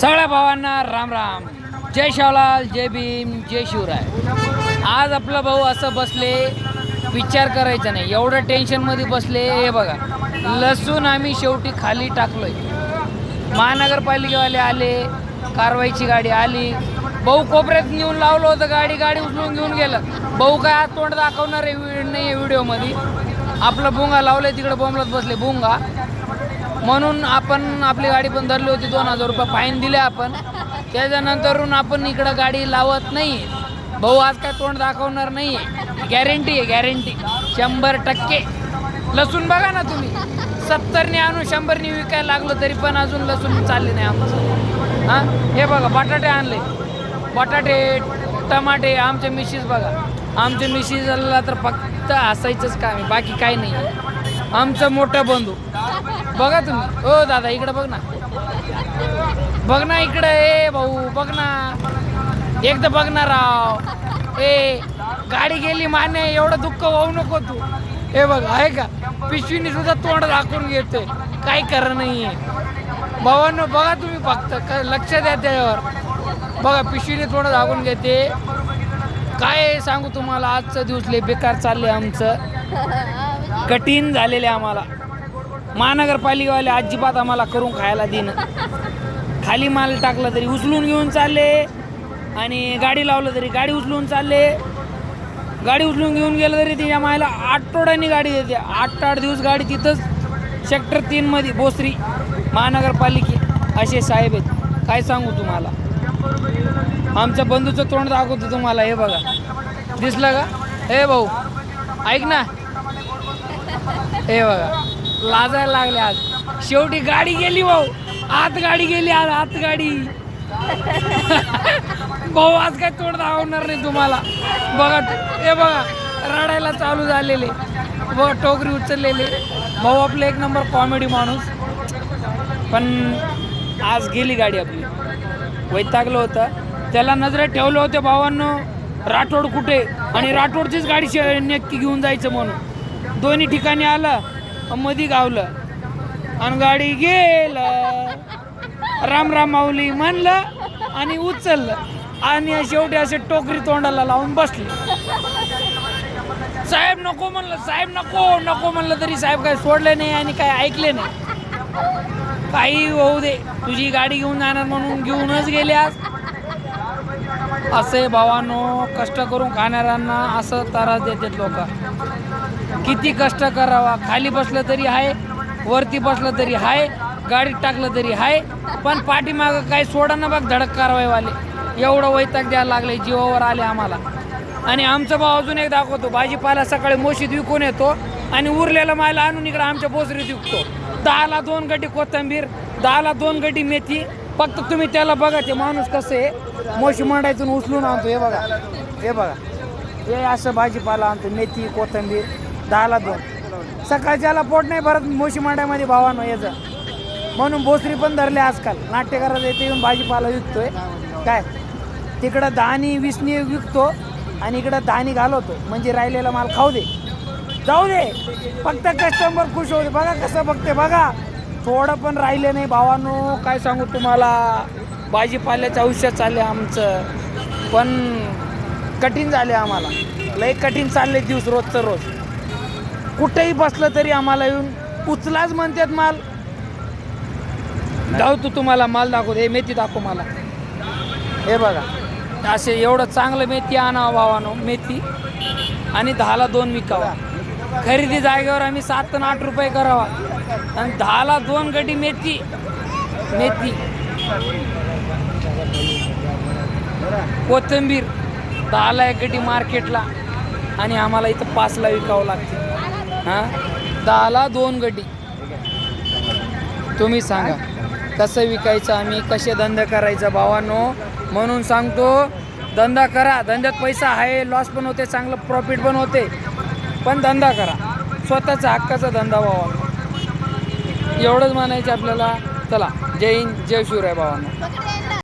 सगळ्या भावांना राम राम. जय शावलाल जय भीम जय शिवराय. आज आपला भाऊ असं बसले विचार करायचा नाही. एवढं टेन्शनमध्ये बसले हे बघा. लसूण आम्ही शेवटी खाली टाकलोय. महानगरपालिकेवाले आले कारवाईची गाडी आली. भाऊ कोपऱ्यात नेऊन लावलं होतं गाडी गाडी उचलून घेऊन गेलं. भाऊ काय आज तोंड दाखवणार आहे नाही आहे व्हिडिओमध्ये आपलं भुंगा लावलंय तिकडे बोंबलत बसले. भुंगा. म्हणून आपण आपली गाडी पण धरली होती दोन हजार रुपये फाईन दिले आपण. त्याच्यानंतरून आपण इकडं गाडी लावत नाही. भाऊ आज काय तोंड दाखवणार नाही. आहे गॅरंटी आहे गॅरंटी शंभर टक्के. लसूण बघा ना तुम्ही. सत्तरने आणून शंभरने विकायला लागलो तरी पण अजून लसूण चालले नाही आमचं. हां? हे बघा बटाटे आणले. बटाटे टमाटे आमचे मिशीस बघा. आमचे मिशीजला तर फक्त हसायचंच काम आहे बाकी काही नाही. आहे आमचा मोठा बंधू. बघा तुम्ही. हो दादा इकडं बघ ना. बघ ना इकडं. ए भाऊ बघ ना. एकदा बघ ना राव. ए गाडी गेली माने एवढं दुःख होऊ नको तू. हे बघ आहे का? पिशवीने सुद्धा तोंड दाखवून घेते काय कर नाहीये. भावांनो बघा तुम्ही फक्त. क- लक्ष द्या त्यावर बघा पिशवीने तोंड दाखवून घेते. काय सांगू तुम्हाला? आजचं दिवस लय बेकार चालले आमचं. कठीण झालेले आम्हाला. महानगरपालिकेवाले अजिबात आम्हाला करून खायला देणं खाली माल टाकला तरी उचलून घेऊन चालले. आणि गाडी लावलं तरी गाडी उचलून चालले. गाडी उचलून घेऊन गेलं तरी तिच्या मायला आठवड्यानी गाडी देते. आठ आठ दिवस गाडी तिथंच सेक्टर तीनमध्ये बोसरी महानगरपालिके. असे साहेब आहेत. काय सांगू तुम्हाला? आमच्या बंधूचं तोंड दाखवतो तुम्हाला हे बघा. दिसलं का? हे भाऊ ऐक ना. हे बघा लाजायला लागले आज. शेवटी गाडी गेली भाऊ. आत गाडी गेली आज आत गाडी. भाऊ आज काय तोड दाखवणार नाही तुम्हाला. बघा हे बघा रडायला चालू झालेले. व टोकरी उचललेले. भाऊ आपले एक नंबर कॉमेडी माणूस. पण आज गेली गाडी आपली. वैतागलं होतं. त्याला नजरेत ठेवलं होतं भावांनो. राठोड कुठे? आणि राठोडचीच गाडी नक्की घेऊन जायचं म्हणून. दोन्ही ठिकाणी आलं मधी गावलं. आणि गाडी गेलं. राम राम माऊली म्हणलं आणि उचललं. आणि शेवटी असे टोकरी तोंडाला लावून बसले. साहेब नको म्हणलं साहेब नको नको म्हणलं तरी साहेब काय सोडले नाही आणि काय ऐकले नाही. काही होऊ दे तुझी गाडी घेऊन जाणार म्हणून घेऊनच गेले आज. असे भावानो कष्ट करून खाणाऱ्यांना असं त्रास देतात लोक. किती कष्ट करावा? खाली बसलं तरी आहे वरती बसलं तरी आहे गाडीत टाकलं तरी आहे पण पाठीमागं काही सोडा ना बघ धडक कारवाईवाले. एवढं वैताग द्यायला लागले जीवावर आले आम्हाला. आणि आमचा भाव अजून एक दाखवतो भाजीपाला सकाळी मोशीत विकून येतो आणि उरलेला मायला आणून इकडे आमच्या बोसरीत विकतो. दहाला दोन गटी कोथंबीर दहाला दोन गटी मेथी फक्त तुम्ही त्याला बघा ते माणूस कसं आहे मोशी मांडायतून उचलून आणतो. हे बघा हे बघा. हे असं भाजीपाला आणतो मेथी कोथंबीर. दहाला दोन. सकाळच्याला पोट नाही भरत मोशी मांड्यामध्ये भावानं याचं. म्हणून भोसरी पण धरले आजकाल. नाट्यकारात येते येऊन भाजीपाला विकतोय. काय? तिकडं दहानी वीसनी विकतो आणि इकडं दहानी घालवतो. म्हणजे राहिलेला माल खाऊ दे. जाऊ दे. फक्त कस्टमर खुश होते बघा कसं बघते बघा. थोडं पण राहिले नाही भावानो. काय सांगू तुम्हाला? भाजीपाल्याचं आयुष्य चालले आमचं. पण कठीण झाले आम्हाला. लय कठीण चालले दिवस रोजचं रोज. कुठेही बसलं तरी आम्हाला येऊन उचलाच म्हणतात माल. जाऊ तू तुम्हाला माल दाखव हे मेथी दाखव मला. हे बघा. असे एवढं चांगलं मेथी आणावं भावानो मेथी. आणि दहाला दोन विकावा. खरेदी जागेवर आम्ही सात आणि आठ रुपये करावा. आणि दहाला दोन गडी मेथी. मेथी. कोथिंबीर. दहाला एक गडी मार्केटला. आणि आम्हाला इथं पाचला विकावं लागते. हां? दहाला दोन गड्डी तुम्ही सांगा कसं विकायचं आम्ही कसे धंदा करायचा भावानो? म्हणून सांगतो धंदा करा. धंद्यात पैसा आहे लॉस पण होते चांगलं प्रॉफिट पण होते. पण धंदा करा. स्वतःचा हक्काचा धंदा भावा. एवढंच म्हणायचं आपल्याला. चला जय हिंद जय शिवराय भावांना.